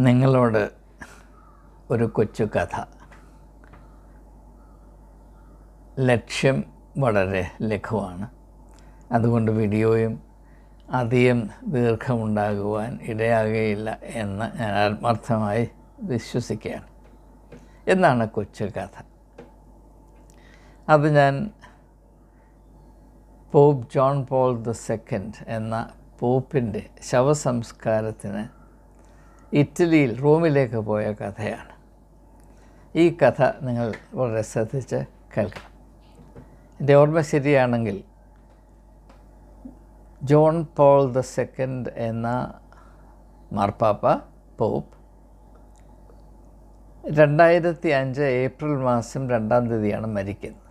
നിങ്ങളോട് ഒരു കൊച്ചു കഥ. ലക്ഷ്യം വളരെ ലഘുവാണ്. അതുകൊണ്ട് വീഡിയോയും അധികം ദീർഘമുണ്ടാകുവാൻ ഇടയാകുകയില്ല എന്ന് ഞാൻ ആത്മാർത്ഥമായി വിശ്വസിക്കുകയാണ്. എന്നാണ് കൊച്ചു കഥ. അത് ഞാൻ Pope John Paul the second എന്ന പോപ്പിന്റെ ശവസംസ്കാരത്തിന് ഇറ്റലിയിൽ റോമിലേക്ക് പോയ കഥയാണ്. ഈ കഥ നിങ്ങൾ വളരെ ശ്രദ്ധിച്ച് കേൾക്കണം. എന്റെ ഓർമ്മ ശരിയാണെങ്കിൽ ജോൺ പോൾ ദ സെക്കൻഡ് എന്ന മാർപ്പാപ്പ പോപ്പ് രണ്ടായിരത്തി അഞ്ച് ഏപ്രിൽ മാസം രണ്ടാം തീയതിയാണ് മരിക്കുന്നത്.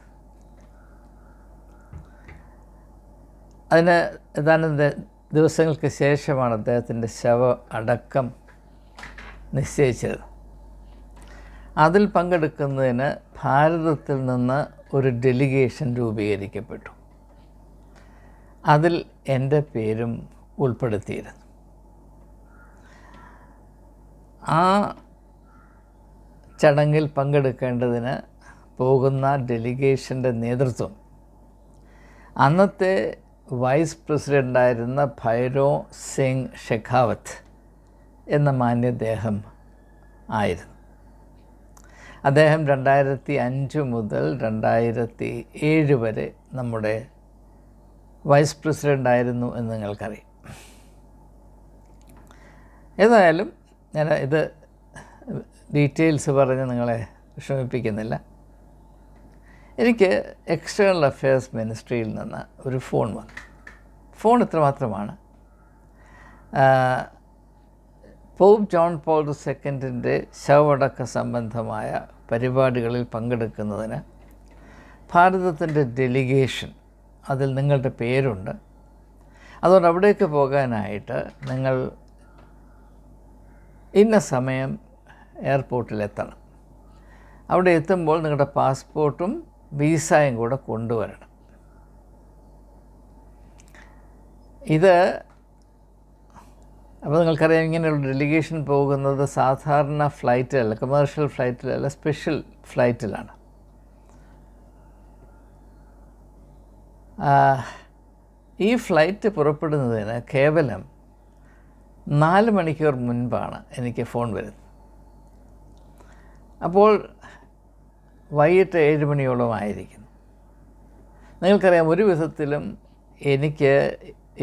അതിന് ഏതാനും ദിവസങ്ങൾക്ക് ശേഷമാണ് അദ്ദേഹത്തിന്റെ ശവ അടക്കം നിശ്ചയിച്ചത്. അതിൽ പങ്കെടുക്കുന്നതിന് ഭാരതത്തിൽ നിന്ന് ഒരു ഡെലിഗേഷൻ രൂപീകരിക്കപ്പെട്ടു. അതിൽ എന്റെ പേരും ഉൾപ്പെടുത്തിയിരുന്നു. ആ ചടങ്ങിൽ പങ്കെടുക്കേണ്ടതിന് പോകുന്ന ഡെലിഗേഷന്റെ നേതൃത്വം അന്നത്തെ വൈസ് പ്രസിഡന്റായിരുന്ന ഭൈരോ സിംഗ് ഷെഖാവത്ത് എന്ന മാന്യദേഹം ആയിരുന്നു. അദ്ദേഹം രണ്ടായിരത്തി അഞ്ച് മുതൽ രണ്ടായിരത്തി ഏഴ് വരെ നമ്മുടെ വൈസ് പ്രസിഡന്റ് ആയിരുന്നു എന്ന് നിങ്ങൾക്കറിയാം. ഏതായാലും ഞാൻ ഇത് ഡീറ്റെയിൽസ് പറഞ്ഞ് നിങ്ങളെ വിഷമിപ്പിക്കുന്നില്ല. എനിക്ക് എക്സ്റ്റേണൽ അഫയേഴ്സ് മിനിസ്ട്രിയിൽ നിന്ന് ഒരു ഫോൺ വന്നു. ഫോൺ ഇത്രമാത്രമാണ്. പോപ്പ് ജോൺ പോൾ സെക്കൻഡിന്റെ ശവടക്ക സംബന്ധമായ പരിപാടികളിൽ പങ്കെടുക്കുന്നതിന് ഭാരതത്തിന്റെ ഡെലിഗേഷൻ അതിൽ നിങ്ങളുടെ പേരുണ്ട്. അതുകൊണ്ട് അവിടേക്ക് പോകാനായിട്ട് നിങ്ങൾ ഇന്ന സമയം എയർപോർട്ടിലെത്തണം. അവിടെ എത്തുമ്പോൾ നിങ്ങളുടെ പാസ്പോർട്ടും വിസയും കൂടെ കൊണ്ടുവരണം. ഇത് അപ്പോൾ നിങ്ങൾക്കറിയാം ഇങ്ങനെയുള്ള ഡെലിഗേഷൻ പോകുന്നത് സാധാരണ ഫ്ലൈറ്റിലല്ല കമേഴ്ഷ്യൽ ഫ്ലൈറ്റിലല്ല സ്പെഷ്യൽ ഫ്ലൈറ്റിലാണ് ഈ ഫ്ലൈറ്റ് പുറപ്പെടുന്നതിന് കേവലം നാല് മണിക്കൂർ മുൻപാണ് എനിക്ക് ഫോൺ വരുന്നത്. അപ്പോൾ വൈകിട്ട് ഏഴ് മണിയോളം ആയിരിക്കുന്നു. നിങ്ങൾക്കറിയാം ഒരു വിധത്തിലും എനിക്ക്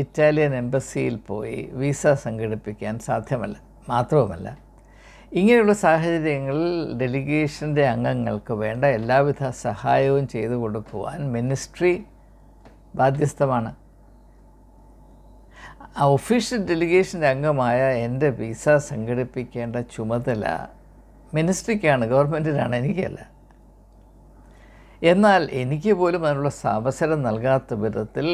ഇറ്റാലിയൻ എംബസിയിൽ പോയി വിസ സംഘടിപ്പിക്കാൻ സാധ്യമല്ല മാത്രവുമല്ല. ഇങ്ങനെയുള്ള സാഹചര്യങ്ങളിൽ ഡെലിഗേഷന്റെ അംഗങ്ങൾക്ക് വേണ്ട എല്ലാവിധ സഹായവും ചെയ്തു കൊടുക്കുവാൻ മിനിസ്ട്രി ബാധ്യസ്ഥമാണ്. ആ ഒഫീഷ്യൽ ഡെലിഗേഷന്റെ അംഗമായ എന്റെ വിസ സംഘടിപ്പിക്കേണ്ട ചുമതല മിനിസ്ട്രിക്കാണ് ഗവൺമെന്റിനാണ് എനിക്കല്ല. എന്നാൽ എനിക്ക് പോലും അതിനുള്ള അവസരം നൽകാത്ത വിധത്തിൽ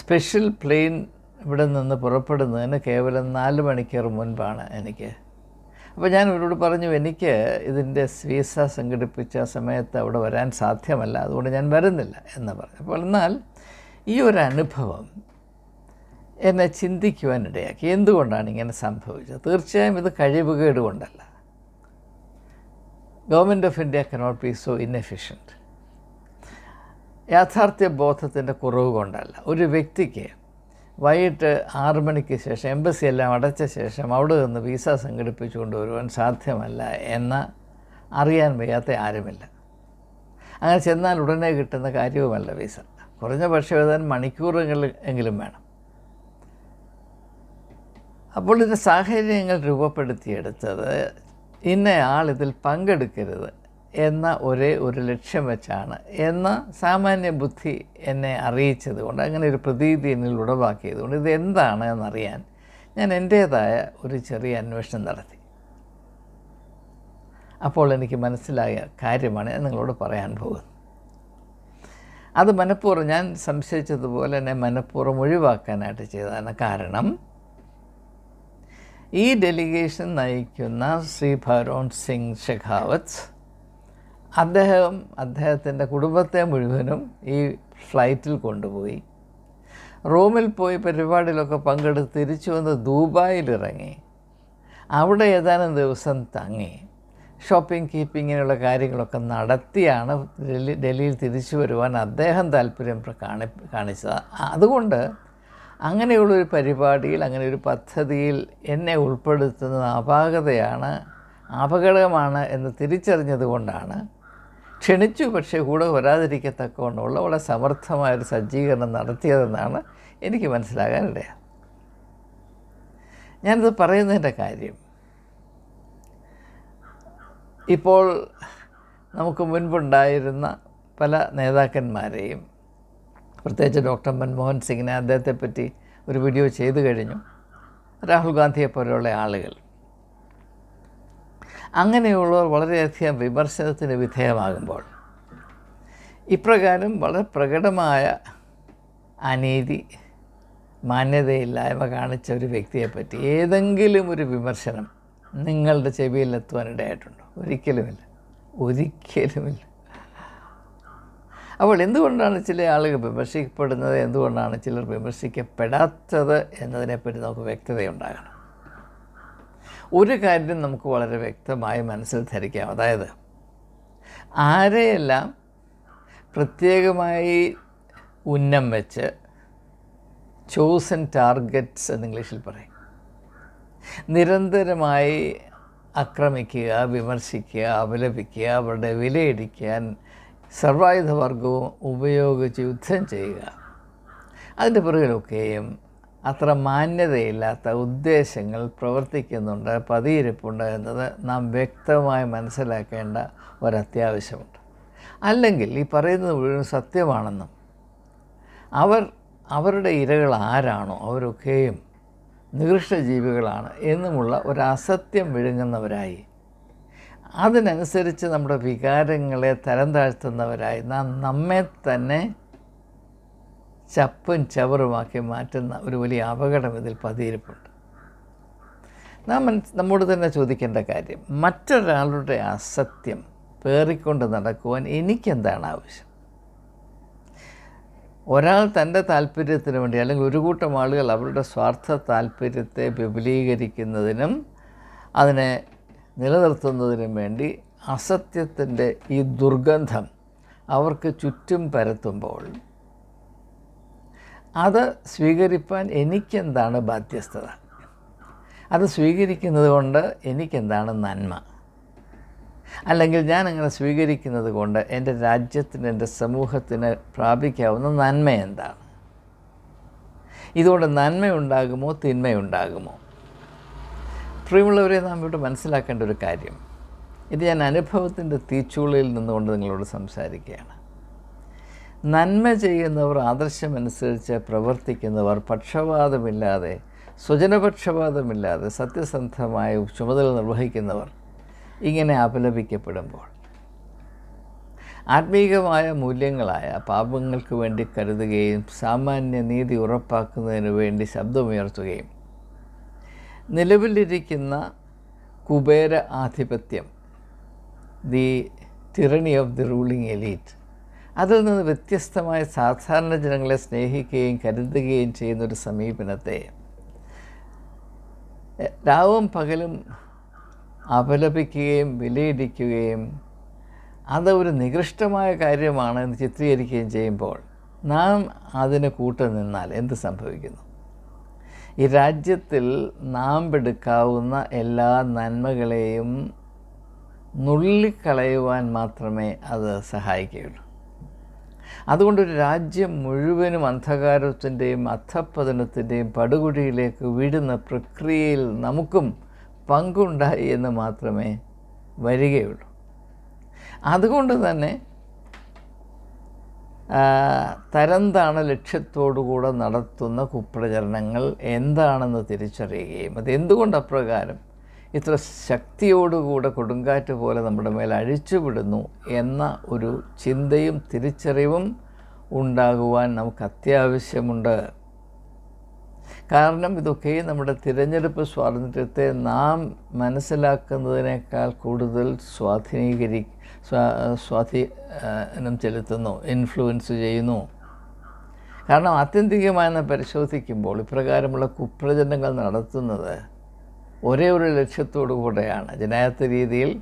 സ്പെഷ്യൽ പ്ലെയിൻ ഇവിടെ നിന്ന് പുറപ്പെടുന്നതിന് കേവലം നാല് മണിക്കൂർ മുൻപാണ് എനിക്ക്. അപ്പോൾ ഞാൻ ഇവരോട് പറഞ്ഞു എനിക്ക് ഇതിന്റെ വിസ സംഘടിപ്പിച്ച സമയത്ത് അവിടെ വരാൻ സാധ്യമല്ല. അതുകൊണ്ട് ഞാൻ വരുന്നില്ല എന്ന് പറഞ്ഞു. അപ്പോൾ എന്നാൽ ഈ ഒരു അനുഭവം എന്നെ ചിന്തിക്കുവാനിടയാക്കി എന്തുകൊണ്ടാണ് ഇങ്ങനെ സംഭവിച്ചത്? തീർച്ചയായും ഇത് കഴിവുകേട് കൊണ്ടല്ല. Government of India cannot be so inefficient യാഥാർത്ഥ്യ ബോധത്തിന്റെ കുറവ് കൊണ്ടല്ല. ഒരു വ്യക്തിക്ക് വൈകിട്ട് ആറ് മണിക്ക് ശേഷം എംബസി എല്ലാം അടച്ച ശേഷം അവിടെ നിന്ന് വിസ സംഘടിപ്പിച്ചു കൊണ്ടുവരുവാൻ സാധ്യമല്ല എന്ന അറിയാൻ വയ്യാത്ത ആരുമില്ല. അങ്ങനെ ചെന്നാൽ ഉടനെ കിട്ടുന്ന കാര്യവുമല്ല വിസ. കുറഞ്ഞ പക്ഷേ എഴുതാൻ മണിക്കൂറുകൾ എങ്കിലും വേണം. അപ്പോൾ ഇതിന്റെ സാഹചര്യങ്ങൾ രൂപപ്പെടുത്തിയെടുത്തത് ഇന്നയാൾ ഇതിൽ പങ്കെടുക്കരുത് എന്ന ഒരേ ഒരു ലക്ഷ്യം വെച്ചാണ്. എന്ന സാമാന്യ ബുദ്ധി എന്നെ അറിയിച്ചത് കൊണ്ട് അങ്ങനെ ഒരു പ്രതീതി എന്നിൽ ഉടവാക്കിയത് കൊണ്ട് ഇത് എന്താണ് എന്നറിയാൻ ഞാൻ എന്റേതായ ഒരു ചെറിയ അന്വേഷണം നടത്തി. അപ്പോൾ എനിക്ക് മനസ്സിലായ കാര്യമാണ് ഞാൻ നിങ്ങളോട് പറയാൻ പോകുന്നത്. അത് മനഃപൂർവം ഞാൻ സംശയിച്ചതുപോലെ തന്നെ മനഃപൂർവം ഒഴിവാക്കാനായിട്ട് ചെയ്തതാണ് കാരണം ഈ ഡെലിഗേഷൻ നയിക്കുന്ന ശ്രീ ഭരോൺ സിംഗ് ഷെഖാവത്ത് അദ്ദേഹം അദ്ദേഹത്തിന്റെ കുടുംബത്തെ മുഴുവനും ഈ ഫ്ലൈറ്റിൽ കൊണ്ടുപോയി. റോമിൽ പോയി പരിപാടിയിലൊക്കെ പങ്കെടുത്ത് തിരിച്ചു വന്ന് ദുബായിൽ ഇറങ്ങി. അവിടെ ഏതാനും ദിവസം തങ്ങി. ഷോപ്പിംഗ് കീപ്പിങ്ങിനുള്ള കാര്യങ്ങളൊക്കെ നടത്തിയാണ് ഡൽഹി ഡൽഹിയിൽ തിരിച്ചു വരുവാൻ അദ്ദേഹം താല്പര്യം പ്ര- കാണി കാണിച്ചത്. അതുകൊണ്ട് അങ്ങനെയുള്ളൊരു പരിപാടിയിൽ അങ്ങനെ ഒരു പദ്ധതിയിൽ എന്നെ ഉൾപ്പെടുത്തുന്നത് അപാകതയാണ് അപകടമാണ് എന്ന് തിരിച്ചറിഞ്ഞത് കൊണ്ടാണ് ക്ഷണിച്ചു പക്ഷേ കൂടെ വരാതിരിക്കത്തക്കവണ്ണമുള്ള വളരെ സമർത്ഥമായൊരു സജ്ജീകരണം നടത്തിയതെന്നാണ് എനിക്ക് മനസ്സിലാകാനിടയാണ് ഞാനിത് പറയുന്നതിന്റെ കാര്യം. ഇപ്പോൾ നമുക്ക് മുൻപുണ്ടായിരുന്ന പല നേതാക്കന്മാരെയും പ്രത്യേകിച്ച് ഡോക്ടർ മൻമോഹൻ സിംഗിനെ അദ്ദേഹത്തെപ്പറ്റി ഒരു വീഡിയോ ചെയ്തു കഴിഞ്ഞു. രാഹുൽ ഗാന്ധിയെ പോലെയുള്ള ആളുകൾ. അങ്ങനെയുള്ളവർ വളരെയധികം വിമർശനത്തിന് വിധേയമാകുമ്പോൾ ഇപ്രകാരം വളരെ പ്രകടമായ അനീതി മാന്യതയില്ലായ്മ കാണിച്ച ഒരു വ്യക്തിയെപ്പറ്റി ഏതെങ്കിലും ഒരു വിമർശനം നിങ്ങളുടെ ചെവിയിലെത്തുവാനിടയായിട്ടുണ്ടോ? ഒരിക്കലുമില്ല. ഒരിക്കലുമില്ല. അപ്പോൾ എന്തുകൊണ്ടാണ് ചില ആളുകൾ വിമർശിക്കപ്പെടുന്നത്? എന്തുകൊണ്ടാണ് ചിലർ വിമർശിക്കപ്പെടാത്തത്? എന്നതിനെപ്പറ്റി നമുക്ക് വ്യക്തതയുണ്ടാകണം. ഒരു കാര്യം നമുക്ക് വളരെ വ്യക്തമായി മനസ്സിൽ ധരിക്കാം. അതായത് ആരെയെല്ലാം പ്രത്യേകമായി ഉന്നം വെച്ച് ചോസൻ ടാർഗറ്റ്സ് എന്ന് ഇംഗ്ലീഷിൽ പറയും. നിരന്തരമായി ആക്രമിക്കുക വിമർശിക്കുക അപലപിക്കുക അവരുടെ വിലയിടിക്കാൻ സർവായുധവർഗവും ഉപയോഗിച്ച് യുദ്ധം ചെയ്യുക. അതിന്റെ പുറകിലൊക്കെയും അത്ര മാന്യതയില്ലാത്ത ഉദ്ദേശങ്ങൾ പ്രവർത്തിക്കുന്നുണ്ട് പതിയിരിപ്പുണ്ട് എന്നത് നാം വ്യക്തമായി മനസ്സിലാക്കേണ്ട ഒരത്യാവശ്യമുണ്ട്. അല്ലെങ്കിൽ ഈ പറയുന്നത് മുഴുവൻ സത്യമാണെന്നും അവർ അവരുടെ ഇരകൾ ആരാണോ അവരൊക്കെയും നികൃഷ്ട ജീവികളാണ് എന്നുമുള്ള ഒരു അസത്യം വിഴുങ്ങുന്നവരായി അതിനനുസരിച്ച് നമ്മുടെ വികാരങ്ങളെ തരം താഴ്ത്തുന്നവരായി നാം നമ്മെ തന്നെ ചപ്പും ചവറുമാക്കി മാറ്റുന്ന ഒരു വലിയ അപകടം ഇതിൽ പതിയിരിപ്പുണ്ട്. നാം നമ്മോട് തന്നെ ചോദിക്കേണ്ട കാര്യം മറ്റൊരാളുടെ അസത്യം പേറിക്കൊണ്ട് നടക്കുവാൻ എനിക്കെന്താണ് ആവശ്യം? ഒരാൾ തന്റെ താല്പര്യത്തിന് വേണ്ടി അല്ലെങ്കിൽ ഒരു കൂട്ടം ആളുകൾ അവരുടെ സ്വാർത്ഥ താല്പര്യത്തെ വിപുലീകരിക്കുന്നതിനും അതിനെ നിലനിർത്തുന്നതിനും വേണ്ടി അസത്യത്തിന്റെ ഈ ദുർഗന്ധം അവർക്ക് ചുറ്റും പരത്തുമ്പോൾ അത് സ്വീകരിപ്പാൻ എനിക്കെന്താണ് ബാധ്യസ്ഥത? അത് സ്വീകരിക്കുന്നത് കൊണ്ട് എനിക്കെന്താണ് നന്മ? അല്ലെങ്കിൽ ഞാൻ അങ്ങനെ സ്വീകരിക്കുന്നത് കൊണ്ട് എന്റെ രാജ്യത്തിന് എന്റെ സമൂഹത്തിന് പ്രാപിക്കാവുന്ന നന്മ എന്താണ്? ഇതുകൊണ്ട് നന്മയുണ്ടാകുമോ തിന്മയുണ്ടാകുമോ? പ്രിയമുള്ളവരെ നാം ഇവിടെ മനസ്സിലാക്കേണ്ട ഒരു കാര്യം. ഇത് ഞാൻ അനുഭവത്തിന്റെ തീച്ചൂളയിൽ നിന്നുകൊണ്ട് നിങ്ങളോട് സംസാരിക്കുകയാണ്. നന്മ ചെയ്യുന്നവർ ആദർശമനുസരിച്ച് പ്രവർത്തിക്കുന്നവർ പക്ഷപാതമില്ലാതെ സ്വജനപക്ഷപാതമില്ലാതെ സത്യസന്ധമായ ചുമതല നിർവഹിക്കുന്നവർ ഇങ്ങനെ അപലപിക്കപ്പെടുമ്പോൾ ആത്മീകമായ മൂല്യങ്ങളായ പാപങ്ങൾക്ക് വേണ്ടി കരുതുകയും സാമാന്യ നീതി ഉറപ്പാക്കുന്നതിന് വേണ്ടി ശബ്ദമുയർത്തുകയും നിലവിലിരിക്കുന്ന കുബേര ആധിപത്യം the tyranny of the ruling elite അതിൽ നിന്ന് വ്യത്യസ്തമായ സാധാരണ ജനങ്ങളെ സ്നേഹിക്കുകയും കരുതുകയും ചെയ്യുന്നൊരു സമീപനത്തെ രാവും പകലും അപലപിക്കുകയും വിലയിടിക്കുകയും അത് ഒരു നികൃഷ്ടമായ കാര്യമാണ് എന്ന് ചിത്രീകരിക്കുകയും ചെയ്യുമ്പോൾ നാം അതിന് കൂട്ടു നിന്നാൽ എന്ത് സംഭവിക്കുന്നു? ഈ രാജ്യത്തിൽ നാം എടുക്കാവുന്ന എല്ലാ നന്മകളെയും നുള്ളിക്കളയുവാൻ മാത്രമേ അത് സഹായിക്കുകയുള്ളൂ. അതുകൊണ്ടൊരു രാജ്യം മുഴുവനും അന്ധകാരത്തിന്റെയും അധപ്പതനത്തിന്റെയും പടുകുഴിയിലേക്ക് വീഴുന്ന പ്രക്രിയയിൽ നമുക്കും പങ്കുണ്ടായി എന്ന് മാത്രമേ വരികയുള്ളൂ. അതുകൊണ്ട് തന്നെ തരംതാണ ലക്ഷ്യത്തോടുകൂടെ നടത്തുന്ന കുപ്രചരണങ്ങൾ എന്താണെന്ന് തിരിച്ചറിയുകയും അത് എന്തുകൊണ്ട് അപ്രകാരം ഇത്ര ശക്തിയോടുകൂടെ കൊടുങ്കാറ്റ് പോലെ നമ്മുടെ മേൽ അഴിച്ചുവിടുന്നു എന്ന ഒരു ചിന്തയും തിരിച്ചറിവും ഉണ്ടാകുവാൻ നമുക്ക് അത്യാവശ്യമുണ്ട്. കാരണം ഇതൊക്കെ നമ്മുടെ തിരഞ്ഞെടുപ്പ് സ്വാതന്ത്ര്യത്തെ നാം മനസ്സിലാക്കുന്നതിനേക്കാൾ കൂടുതൽ സ്വാധീനീകരി സ്വാധീനം ചെലുത്തുന്നു ഇൻഫ്ലുവൻസ് ചെയ്യുന്നു. കാരണം ആത്യന്തികമായി നാം പരിശോധിക്കുമ്പോൾ ഇപ്രകാരമുള്ള കുപ്രചരണങ്ങൾ നടത്തുന്നത് ഒരേ ഒരു ലക്ഷ്യത്തോടു കൂടെയാണ്. ജനായത്ത രീതിയിൽ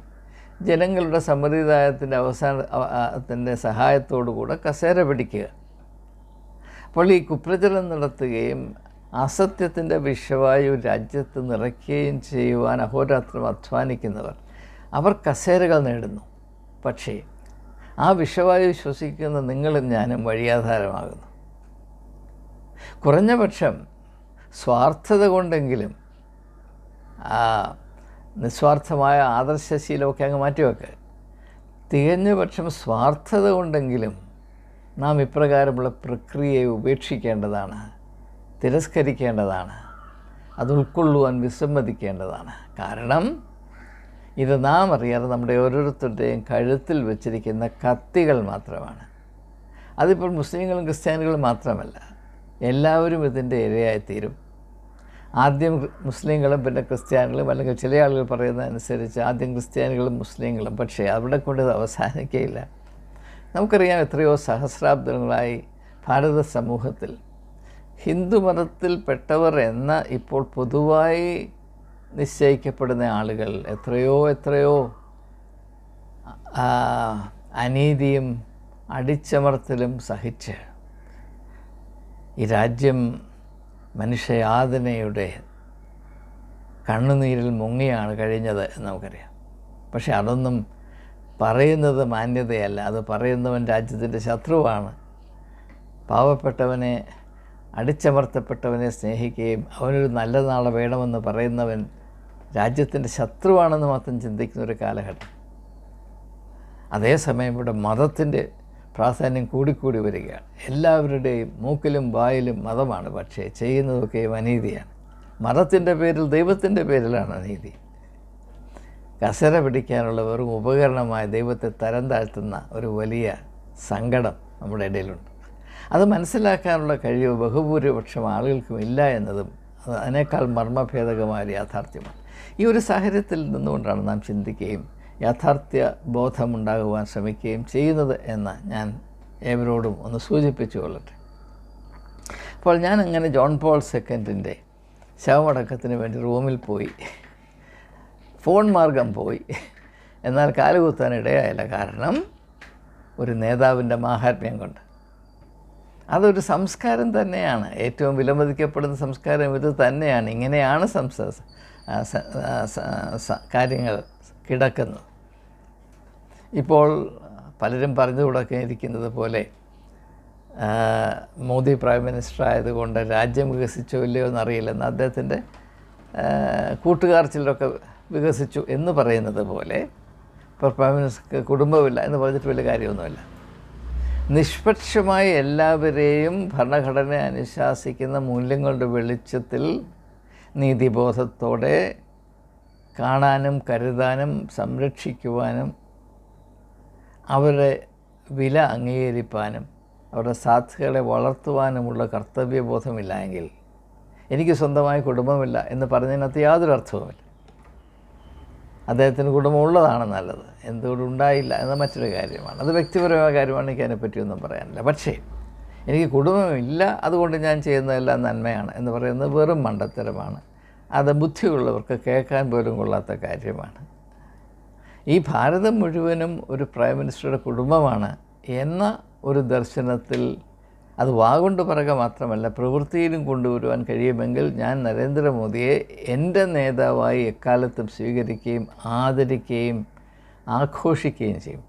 ജനങ്ങളുടെ സമ്മതിദായത്തിന്റെ അവസാനത്തിന്റെ സഹായത്തോടു കൂടെ കസേര പിടിക്കുക. അപ്പോൾ ഈ കുപ്രചരണം നടത്തുകയും അസത്യത്തിന്റെ വിഷവായു രാജ്യത്ത് നിറയ്ക്കുകയും ചെയ്യുവാൻ അഹോരാത്രം അധ്വാനിക്കുന്നവർ അവർ കസേരകൾ നേടുന്നു. പക്ഷേ ആ വിഷവായു ശ്വസിക്കുന്ന നിങ്ങളും ഞാനും വഴിയാധാരമാകുന്നു. കുറഞ്ഞ പക്ഷം സ്വാർത്ഥത കൊണ്ടെങ്കിലും നിസ്വാർത്ഥമായ ആദർശശീലമൊക്കെ അങ്ങ് മാറ്റിവെക്ക്. തികഞ്ഞ പക്ഷം സ്വാർത്ഥത കൊണ്ടെങ്കിലും നാം ഇപ്രകാരമുള്ള പ്രക്രിയയെ ഉപേക്ഷിക്കേണ്ടതാണ് തിരസ്കരിക്കേണ്ടതാണ് അത് ഉൾക്കൊള്ളുവാൻ വിസമ്മതിക്കേണ്ടതാണ്. കാരണം ഇത് നാം അറിയാതെ നമ്മുടെ ഓരോരുത്തരുടെയും കഴുത്തിൽ വച്ചിരിക്കുന്ന കത്തികൾ മാത്രമാണ്. അതിപ്പോൾ മുസ്ലിങ്ങളും ക്രിസ്ത്യാനികളും മാത്രമല്ല എല്ലാവരും ഇതിന്റെ ഇരയായിത്തീരും. ആദ്യം മുസ്ലിങ്ങളും പിന്നെ ക്രിസ്ത്യാനികളും അല്ലെങ്കിൽ ചില ആളുകൾ പറയുന്നതനുസരിച്ച് ആദ്യം ക്രിസ്ത്യാനികളും മുസ്ലിങ്ങളും. പക്ഷേ അവിടെ കൊണ്ട് ഇത് അവസാനിക്കുകയില്ല നമുക്കറിയാം എത്രയോ സഹസ്രാബ്ദങ്ങളായി ഭാരത സമൂഹത്തിൽ ഹിന്ദു മതത്തിൽപ്പെട്ടവർ എന്ന ഇപ്പോൾ പൊതുവായി നിശ്ചയിക്കപ്പെടുന്ന ആളുകൾ എത്രയോ എത്രയോ അനീതിയും അടിച്ചമർത്തലും സഹിച്ച് ഈ രാജ്യം മനുഷ്യയാതനയുടെ കണ്ണുനീരിൽ മുങ്ങിയാണ് കഴിഞ്ഞത് എന്ന് നമുക്കറിയാം. പക്ഷെ അതൊന്നും പറയുന്നത് മാന്യതയല്ല. അത് പറയുന്നവൻ രാജ്യത്തിന്റെ ശത്രുവാണ്. പാവപ്പെട്ടവനെ അടിച്ചമർത്തപ്പെട്ടവനെ സ്നേഹിക്കുകയും അവനൊരു നല്ല നാളെ വേണമെന്ന് പറയുന്നവൻ രാജ്യത്തിന്റെ ശത്രുവാണെന്ന് മാത്രം ചിന്തിക്കുന്ന ഒരു കാലഘട്ടം. അതേസമയം ഇവിടെ മതത്തിന്റെ പ്രാധാന്യം കൂടിക്കൂടി വരികയാണ്. എല്ലാവരുടെയും മൂക്കിലും വായിലും മതമാണ് പക്ഷേ ചെയ്യുന്നതൊക്കെയും അനീതിയാണ്. മതത്തിന്റെ പേരിൽ ദൈവത്തിന്റെ പേരിലാണ് അനീതി. കസര പിടിക്കാനുള്ള വെറും ഉപകരണമായ ദൈവത്തെ തരം താഴ്ത്തുന്ന ഒരു വലിയ സങ്കടം നമ്മുടെ ഇടയിലുണ്ട്. അത് മനസ്സിലാക്കാനുള്ള കഴിവ് ബഹുഭൂരിപക്ഷം ആളുകൾക്കും ഇല്ല എന്നതും അത് അതിനേക്കാൾ മർമ്മഭേദകമായ യാഥാർത്ഥ്യമാണ്. ഈ ഒരു സാഹചര്യത്തിൽ നിന്നുകൊണ്ടാണ് നാം ചിന്തിക്കുകയും യാഥാർത്ഥ്യ ബോധമുണ്ടാകുവാൻ ശ്രമിക്കുകയും ചെയ്യുന്നത് എന്ന് ഞാൻ ഏവരോടും ഒന്ന് സൂചിപ്പിച്ചു കൊള്ളട്ടെ അപ്പോൾ ഞാൻ അങ്ങനെ ജോൺ പോൾ സെക്കൻഡിന്റെ ശവമടക്കത്തിന് വേണ്ടി റൂമിൽ പോയി ഫോൺ മാർഗം പോയി. എന്നാൽ കാലുകുത്താൻ ഇടയായില്ല. കാരണം ഒരു നേതാവിന്റെ മാഹാത്മ്യം കൊണ്ട്. അതൊരു സംസ്കാരം തന്നെയാണ്. ഏറ്റവും വിലമതിക്കപ്പെടുന്ന സംസ്കാരം ഇത് തന്നെയാണ്. ഇങ്ങനെയാണ് സംസ കാര്യങ്ങൾ കിടക്കുന്നത്. ഇപ്പോൾ പലരും പറഞ്ഞു തുടക്കിയിരിക്കുന്നത് പോലെ മോദി പ്രൈം മിനിസ്റ്റർ ആയതുകൊണ്ട് രാജ്യം വികസിച്ചോ ഇല്ലയോ എന്നറിയില്ലെന്ന് അദ്ദേഹത്തിന്റെ കൂട്ടുകാർ ചിലരൊക്കെ വികസിച്ചു എന്ന് പറയുന്നത് പോലെ ഇപ്പോൾ പ്രൈം മിനിസ്റ്റർക്ക് കുടുംബമില്ല എന്ന് പറഞ്ഞിട്ട് വലിയ കാര്യമൊന്നുമില്ല. നിഷ്പക്ഷമായി എല്ലാവരെയും ഭരണഘടന അനുശാസിക്കുന്ന മൂല്യങ്ങളുടെ വെളിച്ചത്തിൽ നീതിബോധത്തോടെ കാണാനും കരുതാനും സംരക്ഷിക്കുവാനും അവരുടെ വില അംഗീകരിപ്പാനും അവരുടെ സാധ്യതകളെ വളർത്തുവാനുമുള്ള കർത്തവ്യബോധമില്ല എങ്കിൽ എനിക്ക് സ്വന്തമായി കുടുംബമില്ല എന്ന് പറഞ്ഞതിനകത്ത് യാതൊരു അർത്ഥവുമില്ല. അദ്ദേഹത്തിന് കുടുംബമുള്ളതാണ് നല്ലത്. എന്തുകൊണ്ട് ഉണ്ടായില്ല എന്ന മറ്റൊരു കാര്യമാണ്. അത് വ്യക്തിപരമായ കാര്യമാണ് എനിക്ക് അതിനെപ്പറ്റിയൊന്നും പറയാനില്ല. പക്ഷേ എനിക്ക് കുടുംബമില്ല അതുകൊണ്ട് ഞാൻ ചെയ്യുന്നതെല്ലാം നന്മയാണ് എന്ന് പറയുന്നത് വെറും മണ്ടത്തരമാണ്. അത് ബുദ്ധിയുള്ളവർക്ക് കേൾക്കാൻ പോലും കൊള്ളാത്ത കാര്യമാണ്. ഈ ഭാരതം മുഴുവനും ഒരു പ്രൈം മിനിസ്റ്ററുടെ കുടുംബമാണ് എന്ന ഒരു ദർശനത്തിൽ അത് വാഗൊണ്ട് പറയുക മാത്രമല്ല പ്രവൃത്തിയിലും കൊണ്ടുവരുവാൻ കഴിയുമെങ്കിൽ ഞാൻ നരേന്ദ്രമോദിയെ എന്റെ നേതാവായി എക്കാലത്തും സ്വീകരിക്കുകയും ആദരിക്കുകയും ആഘോഷിക്കുകയും ചെയ്യും.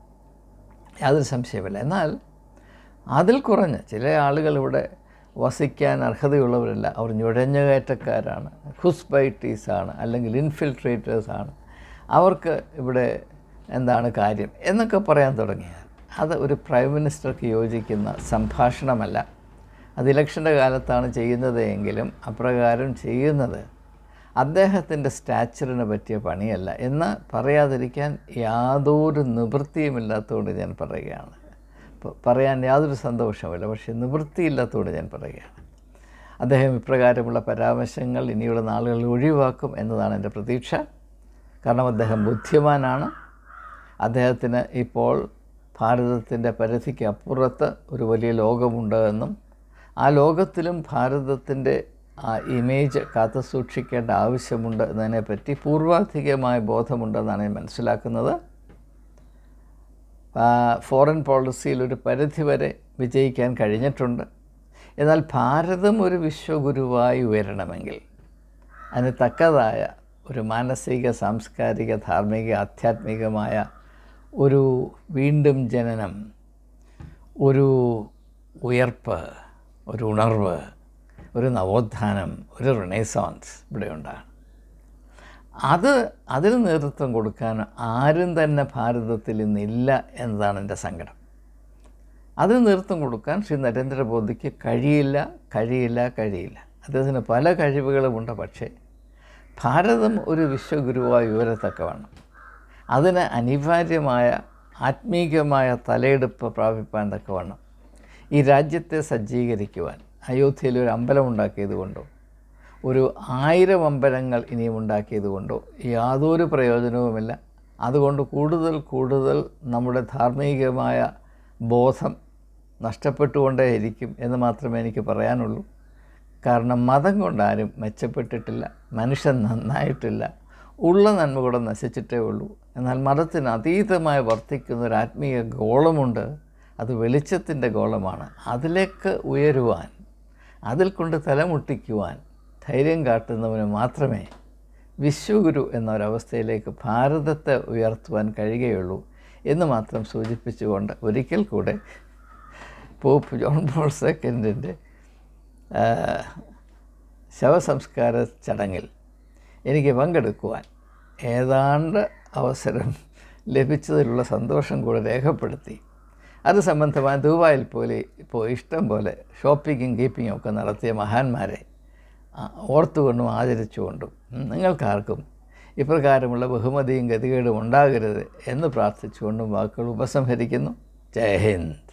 യാതൊരു സംശയമില്ല എന്നാൽ അതിൽ കുറഞ്ഞ് ചില ആളുകൾ ഇവിടെ വസിക്കാൻ അർഹതയുള്ളവരല്ല. അവർ നുഴഞ്ഞുകയറ്റക്കാരാണ് ഹുസ്ബൈറ്റീസാണ് അല്ലെങ്കിൽ ഇൻഫിൽട്രേറ്റേഴ്സാണ് അവർക്ക് ഇവിടെ എന്താണ് കാര്യം എന്നൊക്കെ പറയാൻ തുടങ്ങിയാൽ അത് ഒരു പ്രൈം മിനിസ്റ്റർക്ക് യോജിക്കുന്ന സംഭാഷണമല്ല. അത് ഇലക്ഷന്റെ കാലത്താണ് ചെയ്യുന്നത് എങ്കിലും അപ്രകാരം ചെയ്യുന്നത് അദ്ദേഹത്തിന്റെ സ്റ്റാച്ചറിന് പറ്റിയ പണിയല്ല എന്ന് പറയാതിരിക്കാൻ യാതൊരു നിവൃത്തിയുമില്ലാത്തതുകൊണ്ട് ഞാൻ പറയുകയാണ്. പറയാൻ യാതൊരു സന്തോഷമില്ല പക്ഷേ നിവൃത്തിയില്ലാത്തതുകൊണ്ട് ഞാൻ പറയുകയാണ്. അദ്ദേഹം ഇപ്രകാരമുള്ള പരാമർശങ്ങൾ ഇനിയുള്ള നാളുകളിൽ ഒഴിവാക്കും എന്നതാണ് എന്റെ പ്രതീക്ഷ. കാരണം അദ്ദേഹം ബുദ്ധിമാനാണ്. അദ്ദേഹത്തിന് ഇപ്പോൾ ഭാരതത്തിന്റെ പരിധിക്ക് അപ്പുറത്ത് ഒരു വലിയ ലോകമുണ്ട് എന്നും ആ ലോകത്തിലും ഭാരതത്തിന്റെ ആ ഇമേജ് കാത്തു സൂക്ഷിക്കേണ്ട ആവശ്യമുണ്ട് എന്നതിനെപ്പറ്റി പൂർവാധികമായ ബോധമുണ്ടെന്നാണ് ഞാൻ മനസ്സിലാക്കുന്നത്. ഫോറിൻ പോളിസിയിൽ ഒരു പരിധി വരെ വിജയിക്കാൻ കഴിഞ്ഞിട്ടുണ്ട്. എന്നാൽ ഭാരതം ഒരു വിശ്വഗുരുവായി ഉയരണമെങ്കിൽ അതിന് തക്കതായ ഒരു മാനസിക സാംസ്കാരിക ധാർമ്മിക ആധ്യാത്മികമായ ഒരു വീണ്ടും ജനനം ഒരു ഉയർപ്പ് ഒരു ഉണർവ് ഒരു നവോത്ഥാനം ഒരു റിണൈസോൺസ് ഇവിടെ ഉണ്ടാകണം. അത് അതിന് നേതൃത്വം കൊടുക്കാൻ ആരും തന്നെ ഭാരതത്തിൽ ഇന്നില്ല എന്നതാണ് എന്റെ സങ്കടം. അതിന് നേതൃത്വം കൊടുക്കാൻ ശ്രീ നരേന്ദ്രമോദിക്ക് കഴിയില്ല കഴിയില്ല കഴിയില്ല. അദ്ദേഹത്തിന് പല കഴിവുകളുമുണ്ട് പക്ഷേ ഭാരതം ഒരു വിശ്വഗുരുവായി ഉയരത്തക്കവണ്ണം. അതിന് അനിവാര്യമായ ആത്മീകമായ തലയെടുപ്പ് പ്രാപിപ്പാൻ തക്കവണ്ണം. ഈ രാജ്യത്തെ സജ്ജീകരിക്കുവാൻ അയോധ്യയിൽ ഒരു അമ്പലം ഉണ്ടാക്കിയതുകൊണ്ടോ ഒരു ആയിരം അമ്പലങ്ങൾ ഇനിയും ഉണ്ടാക്കിയതുകൊണ്ടോ യാതൊരു പ്രയോജനവുമില്ല. അതുകൊണ്ട് കൂടുതൽ കൂടുതൽ നമ്മുടെ ധാർമ്മികമായ ബോധം നഷ്ടപ്പെട്ടുകൊണ്ടേയിരിക്കും എന്ന് മാത്രമേ എനിക്ക് പറയാനുള്ളൂ. കാരണം മതം കൊണ്ടാരും മെച്ചപ്പെട്ടിട്ടില്ല മനുഷ്യൻ നന്നായിട്ടില്ല ഉള്ള നന്മ കൂടെ നശിച്ചിട്ടേ ഉള്ളൂ. എന്നാൽ മതത്തിന് അതീതമായി വർത്തിക്കുന്ന ഒരു ആത്മീയ ഗോളമുണ്ട് അത് വെളിച്ചത്തിന്റെ ഗോളമാണ്. അതിലേക്ക് ഉയരുവാൻ അതിൽ കൊണ്ട് തലമുട്ടിക്കുവാൻ ധൈര്യം കാട്ടുന്നവന് മാത്രമേ വിശ്വഗുരു എന്നൊരവസ്ഥയിലേക്ക് ഭാരതത്തെ ഉയർത്തുവാൻ കഴിയുകയുള്ളൂ എന്ന് മാത്രം സൂചിപ്പിച്ചുകൊണ്ട് ഒരിക്കൽ കൂടെ പോപ്പ് ജോൺ പോൾ സെക്കൻഡിന്റെ ശവസംസ്കാര ചടങ്ങിൽ എനിക്ക് പങ്കെടുക്കുവാൻ ഏതാണ്ട് അവസരം ലഭിച്ചതിലുള്ള സന്തോഷം കൂടെ രേഖപ്പെടുത്തി. അത് സംബന്ധമായ ദുബായിൽ പോലെ ഇപ്പോൾ ഇഷ്ടം പോലെ ഷോപ്പിങ്ങും കീപ്പിങ്ങും ഒക്കെ നടത്തിയ മഹാന്മാരെ ഓർത്തുകൊണ്ടും ആചരിച്ചുകൊണ്ടും നിങ്ങൾക്കാർക്കും ഇപ്രകാരമുള്ള ബഹുമതിയും ഗതികേടും ഉണ്ടാകരുത് എന്ന് പ്രാർത്ഥിച്ചുകൊണ്ടും വാക്കുകൾ ഉപസംഹരിക്കുന്നു. ജയ് ഹിന്ദ്.